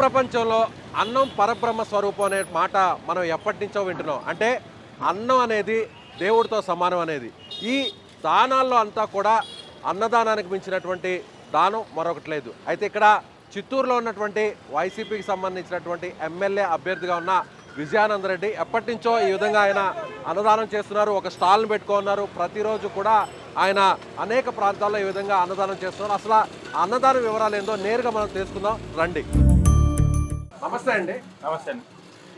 ప్రపంచంలో అన్నం పరబ్రహ్మ స్వరూపం అనే మాట మనం ఎప్పటి నుంచో వింటున్నాం. అంటే అన్నం అనేది దేవుడితో సమానం అనేది. ఈ దానాల్లో అంతా కూడా అన్నదానానికి మించినటువంటి దానం మరొకటి లేదు. అయితే ఇక్కడ చిత్తూరులో ఉన్నటువంటి వైసీపీకి సంబంధించినటువంటి ఎమ్మెల్యే అభ్యర్థిగా ఉన్న విజయానంద రెడ్డి ఎప్పటి నుంచో ఈ విధంగా ఆయన అన్నదానం చేస్తున్నారు. ఒక స్టాల్ని పెట్టుకున్నారు. ప్రతిరోజు కూడా ఆయన అనేక ప్రాంతాల్లో ఈ విధంగా అన్నదానం చేస్తున్నారు. అసలు అన్నదాన వివరాలు ఏందో నేరుగా మనం తెలుసుకుందాం. రండి. నమస్తే అండి. నమస్తే అండి.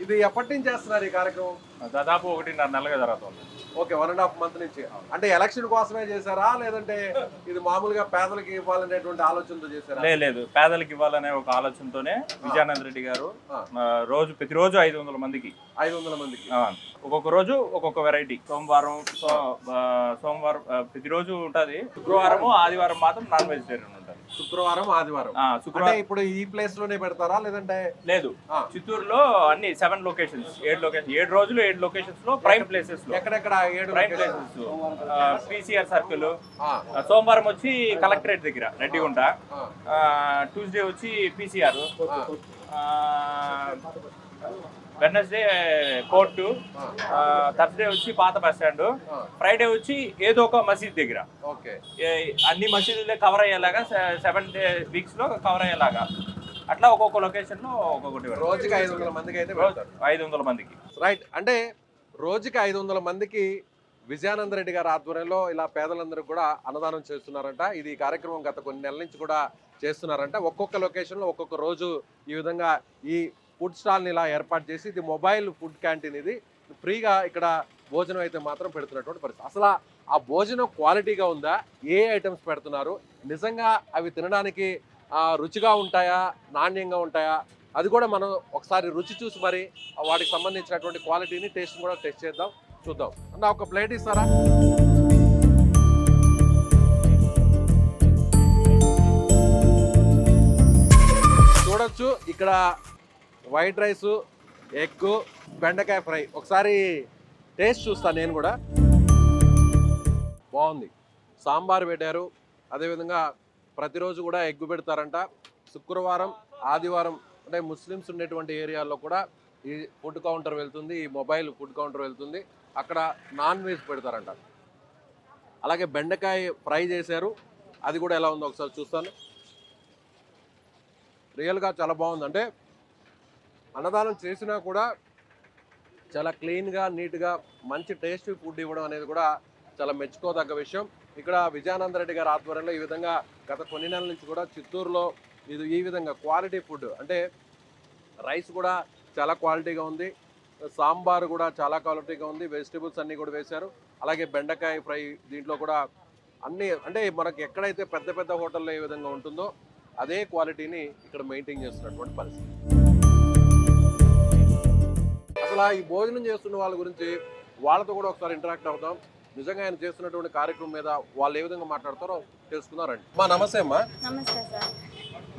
ఇది ఎప్పటి నుంచి చేస్తున్నారు ఈ కార్యక్రమం? దాదాపు ఒకటిన్నర నెలగా జరుగుతుంది. Okay one and half month నుంచి. అంటే ఎలక్షన్ కోసమే చేశారా? లేదంటే ఇది మామూలుగా పేదలకి ఇవ్వాలనేటువంటి ఆలోచనతో చేశారా? లేదు. పేదలకు ఇవ్వాలనే ఒక ఆలోచనతోనే విజయానంద రెడ్డి గారు రోజు ప్రతిరోజు ఐదు వందల మందికి. ఐదు వందల మందికి. ఒక్కొక్క రోజు ఒక్కొక్క వెరైటీ. సోమవారం సోమవారం ప్రతిరోజు ఉంటుంది. శుక్రవారం ఆదివారం మాత్రం నాన్ వెజిటేరియన్ శుక్రవారం ఆదివారం. శుక్రవారం. ఇప్పుడు ఈ ప్లేస్లోనే పెడతారా లేదంటే? లేదు. చిత్తూరులో అన్ని సెవెన్ లొకేషన్స్ ఏడు లొకేషన్ ఏడు రోజులు ఏడు లొకేషన్స్లో ప్రైమ్ ప్లేసెస్లో. ఎక్కడెక్కడ ఏడు ప్రైమ్? ప్లేసెస్. PCR circle. సోమవారం వచ్చి కలెక్టరేట్ దగ్గర రెడ్డిగుంట. ట్యూస్డే వచ్చి పీసీఆర్. వెనస్డే కోర్టు థర్స్డే వచ్చి పాత బస్ స్టాండ్. ఫ్రైడే వచ్చి ఏదో ఒక మసీద్ దగ్గర. అన్ని మసీదులే కవర్ అయ్యేలాగా సెవెన్ డే వీక్స్లో కవర్ అయ్యేలాగా. అట్లా ఒక్కొక్క లొకేషన్లో ఒక్కొక్కటి. రోజుకి ఐదు వందల మందికి అయితే ఐదు వందల మందికి. రైట్ అంటే రోజుకి ఐదు వందల మందికి విజయానంద రెడ్డి గారి ఆధ్వర్యంలో ఇలా పేదలందరూ కూడా అన్నదానం చేస్తున్నారంట. ఇది కార్యక్రమం గత కొన్ని నెలల నుంచి కూడా చేస్తున్నారంట. ఒక్కొక్క లొకేషన్లో ఒక్కొక్క రోజు ఈ విధంగా ఈ ఫుడ్ స్టాల్ని ఇలా ఏర్పాటు చేసి ఇది మొబైల్ ఫుడ్ క్యాంటీన్ ఇది. ఫ్రీగా ఇక్కడ భోజనం అయితే మాత్రం పెడుతున్నటువంటి పరిస్థితి. అసలు ఆ భోజనం క్వాలిటీగా ఉందా? ఏ ఐటమ్స్ పెడుతున్నారు? నిజంగా అవి తినడానికి రుచిగా ఉంటాయా? నాణ్యంగా ఉంటాయా? అది కూడా మనం ఒకసారి రుచి చూసి మరి వాటికి సంబంధించినటువంటి క్వాలిటీని టేస్ట్ కూడా టెస్ట్ చేద్దాం చూద్దాం. అన్న ఒక ప్లేట్ ఇస్తారా? చూడొచ్చు. ఇక్కడ వైట్ రైస్ ఎగ్ బెండకాయ ఫ్రై. ఒకసారి టేస్ట్ చూస్తాను నేను కూడా. బాగుంది. సాంబార్ పెట్టారు. అదేవిధంగా ప్రతిరోజు కూడా ఎగ్ పెడతారంట. శుక్రవారం ఆదివారం అంటే ముస్లిమ్స్ ఉండేటువంటి ఏరియాల్లో కూడా ఈ ఫుడ్ కౌంటర్ వెళ్తుంది. ఈ మొబైల్ ఫుడ్ కౌంటర్ వెళ్తుంది. అక్కడ నాన్ వెజ్ పెడతారంట. అలాగే బెండకాయ ఫ్రై చేశారు. అది కూడా ఎలా ఉందో ఒకసారి చూస్తాను. రియల్గా చాలా బాగుంది. అంటే అన్నదానం చేసినా కూడా చాలా క్లీన్గా నీట్గా మంచి టేస్టీ ఫుడ్ ఇవ్వడం అనేది కూడా చాలా మెచ్చుకోదగ్గ విషయం. ఇక్కడ విజయానంద రెడ్డి గారి ఆధ్వర్యంలో ఈ విధంగా గత కొన్ని నెలల నుంచి కూడా చిత్తూరులో ఇది ఈ విధంగా క్వాలిటీ ఫుడ్ అంటే రైస్ కూడా చాలా క్వాలిటీగా ఉంది. సాంబార్ కూడా చాలా క్వాలిటీగా ఉంది. వెజిటేబుల్స్ అన్నీ కూడా వేశారు. అలాగే బెండకాయ ఫ్రై దీంట్లో కూడా అన్నీ అంటే మనకి ఎక్కడైతే పెద్ద పెద్ద హోటల్లో ఏ విధంగా ఉంటుందో అదే క్వాలిటీని ఇక్కడ మెయింటైన్ చేస్తున్నటువంటి పరిస్థితి. అసలు ఈ భోజనం చేస్తున్న వాళ్ళ గురించి వాళ్ళతో కూడా ఒకసారి ఇంటరాక్ట్ అవుతాం నిజంగా ఆయన చేస్తున్నటువంటి కార్యక్రమం మీద వాళ్ళు ఏ విధంగా మాట్లాడతారో తెలుసుకుందారండి మా నమస్తే అమ్మా. నమస్తే సార్.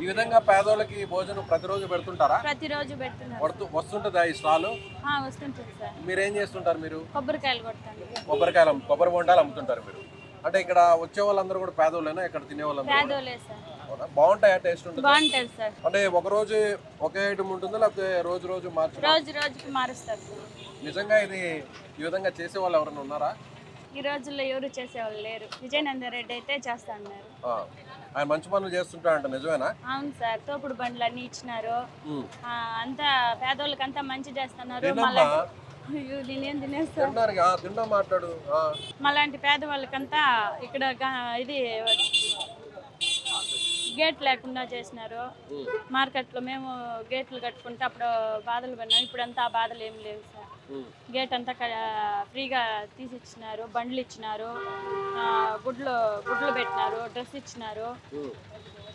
ఈ విధంగా పేదోళ్ళకి భోజనం ప్రతిరోజు పెడుతుంటారా? ప్రతిరోజు పెడుతున్నారు. వస్తుంటుందా ఈ స్టాల్? ఆ, వస్తుంటుంది సార్. మీరేం చేస్తుంటారు మీరు? కొబ్బరికాయలు కొడతాను. కొబ్బరికాయలు అమ్ము- కొబ్బరి బొండాలు అమ్ముతుంటారు మీరు. అంటే ఇక్కడ వచ్చే వాళ్ళందరూ కూడా పేదోళ్ళేనా? ఇక్కడ తినే వాళ్ళందరూ కూడా? పేదోలే సార్. అవునా? బాగుంటాయా టేస్ట్ ఉంటుంది? బాగుంటుంది సార్. అంటే ఒక రోజు ఒకే ఐటమ్ ఉంటుందా? లేకపోతే రోజు రోజు మార్చి రోజు రోజుకి మారుస్తారు. సార్ నిజంగా ఇది ఈ విధంగా చేసే వాళ్ళు ఎవరైనా ఉన్నారా? ఈ రోజుల్లో ఎవరు చేసేవాళ్ళు లేరు. విజయనంద రెడ్డి అయితే చేస్తా అన్నారు. ఆ. ఆయన మంచి పనులు చేస్తుంటాడంట నిజమేనా? అవును సార్. తోపుడు బండ్లు అన్ని ఇచ్చినారు. ఉమ్. ఆ, అంతా పేదోళ్ళకి అంతా మంచి చేస్తున్నారు. తినమ్మా. మళ్ళీ అయ్యో, నేనేం తినేస్తా తినడానికి ఆ, తిన్నా మాట్లాడు. ఆ. మలాంటి పేదవాళ్ళకంతా ఇక్కడ గా- ఇది గేట్ లేకుండా చేసినారు. ఉమ్. మార్కెట్లో మేము గేట్లు కట్టుకుంటే అప్పుడు బాధలు పడినాం. ఇప్పుడు అంతా ఆ బాధలు ఏం లేవు సార్. గేట్ అంతా ఫ్రీగా తీసి ఇచ్చినారు బండ్లు ఇచ్చినారు గుడ్లు గుడ్లు పెట్టినారు డ్రెస్ ఇచ్చినారు.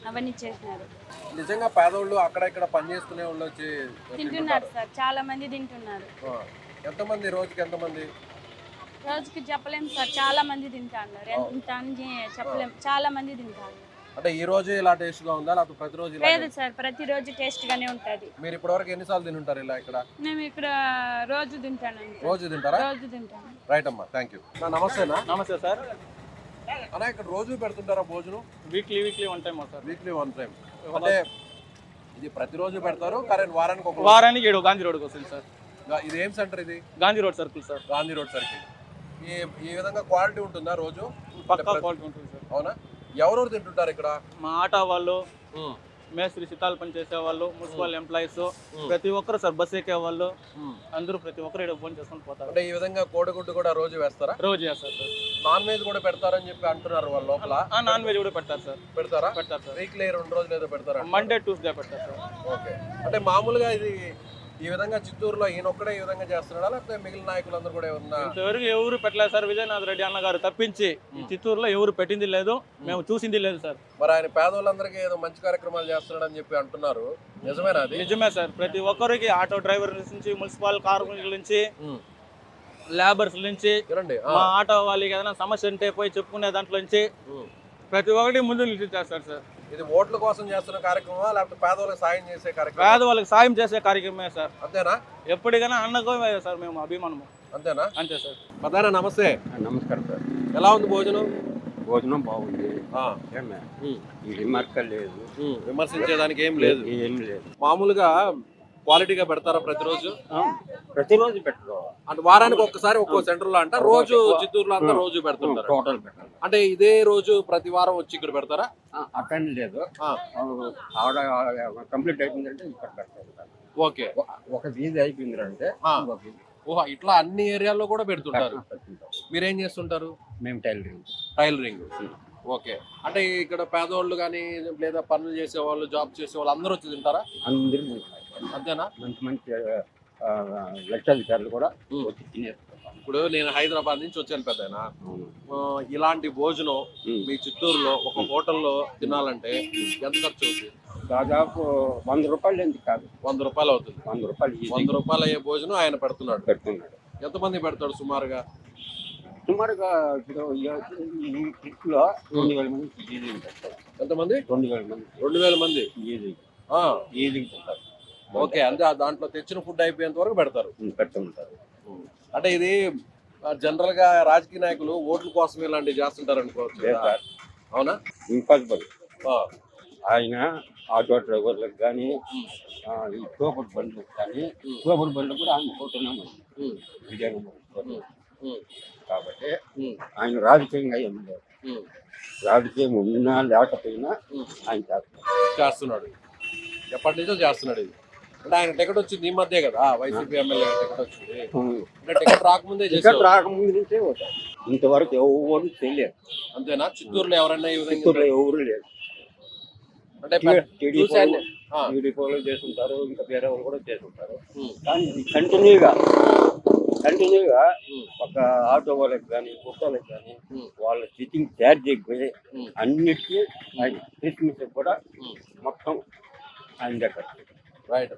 అవన్నీ చేసినారు. నిజంగా పేదోళ్ళు అక్కడ ఇక్కడ పని చేసుకునే వాళ్ళు వచ్చి తింటున్నారు సార్. చాలా మంది తింటున్నారు. ఎంతమంది రోజుకి ఎంతమంది? రోజుకి చెప్పలేం సార్. చాలా మంది తింటున్నారు. ఎంత అని చెప్పలేం. చాలా మంది తింటున్నారు అంటే ఈ రోజు ఇలా టేస్ట్గా ఉందా? లేకపోతే ప్రతిరోజు ఇలా లేదు సార్ ప్రతిరోజు టేస్ట్ గానే ఉంటది. మీరు ఇప్పటివరకు ఎన్నిసార్లు తింటారు ఇలా ఇక్కడ? మేము ఇక్కడ రోజు తింటాను అంతే. రోజు తింటారా? రోజు తింటాను రైట్ అమ్మా థ్యాంక్ యూ నమస్తేనా? నమస్తే సార్. అన్నా ఇక్కడ రోజు పెడుతుంటారా భోజనం? Weekly weekly one time sir. Weekly one time అంటే ఇది ప్రతిరోజు పెడతారు కరెంట్ వారానికి ఒక. వారానికి ఏడు గాంధీ రోడ్కి వస్తుంది సార్. ఇది ఏం సెంటర్ ఇది? Gandhi road circle sir. Gandhi road circle. ఈ ఈ విధంగా క్వాలిటీ ఉంటుందా రోజు? పక్కా క్వాలిటీ ఉంటుంది సార్. అవునా? ఎవరెవరు తింటుంటారు ఇక్కడ? మా ఆటో వాళ్ళు మేస్త్రి శితాలు పని చేసే వాళ్ళు మున్సిపల్ ఎంప్లాయీస్ ప్రతి ఒక్కరు సార్ బస్ ఎక్కే వాళ్ళు అందరూ ప్రతి ఒక్కరు ఇక్కడ ఫోన్ చేసుకొని పోతారు. అంటే ఈ విధంగా కోడిగుడ్డు కూడా రోజు వేస్తారా? రోజు చేస్తారు సార్. నాన్ వెజ్ కూడా పెడతారని చెప్పి అంటున్నారు వాళ్ళ లోపల. నాన్ వెజ్ కూడా పెడతారు సార్. పెడతారా? పెడతారు సార్. వీక్లీ రెండు రోజులు ఏదో పెడతారా మండే ట్యూస్డే పెడతారు సార్. ఓకే. అంటే మామూలుగా ఇది ఈ విధంగా చిత్తూరులో ఈయన ఒక్కడే ఈ విధంగా చేస్తున్నాడా? లేకపోతే మిగిలిన నాయకులందరూ కూడా ఏమన్నా ఇంతవరకు ఎవరు పెట్టలేదు సార్. విజయనాథ్ రెడ్డి అన్న గారు తప్పించి చిత్తూరులో ఎవరు పెట్టింది లేదు. మేము చూసింది లేదు సార్. మరి ఆయన పేదవాళ్ళందరికీ ఏదో మంచి కార్యక్రమాలు చేస్తున్నాడని చెప్పి అంటున్నారు. నిజమేనా అది? నిజమే సార్. ప్రతి ఒక్కరికి ఆటో డ్రైవర్ నుంచి మున్సిపల్ కార్మికుల నుంచి. లేబర్స్ నుంచి. మా ఆటో వాళ్ళకి ఏదైనా సమస్య ఉంటే పోయి చెప్పుకునే దాంట్లో నుంచి. ప్రతి ఒక్కటి ముందు నిలిచి చేస్తారు సార్. ఇది ఓట్ల కోసం చేస్తున్న కార్యక్రమమా లేకపోతే పేదవాళ్ళకి సాయం చేసే కార్యక్రమం పేదవాళ్ళకి సాయం చేసే కార్యక్రమమే సార్. అంతేనా? ఎప్పటికైనా అన్నకో సార్ మేము అభిమానము. అంతేనా? అంతే సార్. ప్రధాన నమస్తే. నమస్కారం సార్. ఎలా ఉంది భోజనం? భోజనం బాగుంది. రిమార్క్ లేదు. విమర్శించేదానికి ఏం లేదు. ఏం లేదు. మామూలుగా క్వాలిటీగా పెడతారా ప్రతిరోజు? ప్రతిరోజు పెట్టరు. అంటే వారానికి ఒక్కసారి ఒక్కో సెంటర్లో అంట రోజు చిత్తూరులో అంతా రోజు పెడుతుంటారు. టోటల్ పెట్టరు. అంటే ఇదే రోజు ప్రతి వారం వచ్చి ఇక్కడ పెడతారా? అటెండ్ లేదు. ఆవిడ కంప్లీట్ అయిపోయిందంటే ఇక్కడ పెడతారు. ఓకే. ఒక- వీధి. ఇంకొక వీధి. ఓహో ఇట్లా అన్ని ఏరియాల్లో కూడా పెడుతుంటారు. మీరేం చేస్తుంటారు? మేము టైలరింగ్. టైలరింగ్. ఓకే. అంటే ఇక్కడ పేదవాళ్ళు కానీ లేదా పనులు చేసే వాళ్ళు జాబ్ చేసే వాళ్ళు అందరూ వచ్చి తింటారా? అందరూ అంతేనా? మంచి మంచి లక్షాధికారులు కూడా ఉమ్. వచ్చి తినేస్తారు ఇప్పుడు నేను హైదరాబాద్ నుంచి వచ్చాను పెద్దనా అవును. ఇలాంటి భోజనం. మీ చిత్తూరులో ఒక హోటల్లో తినాలంటే ఎంత ఖర్చు అవుతుంది? దాదాపు వంద రూపాయలు ఎందుకు కాదు. వంద రూపాయలు అవుతుంది. వంద రూపాయలు వంద రూపాయలు అయ్యే భోజనం ఆయన పెడుతున్నాడు. పెడుతున్నాడు. ఎంతమంది పెడతాడు సుమారుగా? సుమారుగా ఇప్పుడు ఈ- ఈ ట్రిప్లో రెండు వేల మంది ఎంతమంది? రెండు వేల మంది రెండు వేల మంది. ఈజీ ఆ, ఈజీ ఉంటారు ఓకే అంటే దాంట్లో తెచ్చిన ఫుడ్ అయిపోయేంత వరకు పెడతారు. పెడుతుంటారు అంటే ఇది జనరల్గా రాజకీయ నాయకులు ఓట్ల కోసం ఇలాంటివి చేస్తుంటారు అనుకోవచ్చు అవునా? ఇంపాసిబుల్ ఆయన ఆటో డ్రైవర్లకు కానీ ఈ టోపర్ బండ్లకు కానీ టోపర్ బండ్లు కూడా ఆయన పోతున్నాం ఉమ్, విజయనగరం కాబట్టి ఆయన రాజకీయంగా ఏం లేదు. రాజకీయం ఉన్నా లేకపోయినా. ఆయన చేస్తారు చేస్తున్నాడు. ఎప్పటి నుంచో చేస్తున్నాడు ఇది. అంటే ఆయన టికెట్ వచ్చింది ఈ మధ్య కదా వైసీపీ ఎమ్మెల్యే టికెట్ వచ్చింది. అంటే టికెట్ రాకముందే చేశారు రాకముందు నుంచే ఇంతవరకు ఎవరు తెలియదు అంతేనా? చిత్తూరులో ఎవరైనా చిత్తూరులో ఎవరు లేదు అంటే పెద్ద- టీడీపీ చూశాను. ఆ. టీడీపీ వాళ్ళు చేస్తుంటారు ఇంకా వేరే వాళ్ళు కూడా చేస్తుంటారు. కానీ కంటిన్యూగా కంటిన్యూగా ఒక ఆటో వాళ్ళకి కానీ కుక్కలకి కానీ వాళ్ళ సిట్టింగ్ ఛార్జ్ అయిపోయి ఉమ్, అన్నిటికీ క్రిస్మస్ కూడా. మొత్తం ఆయన దగ్గర. రైట్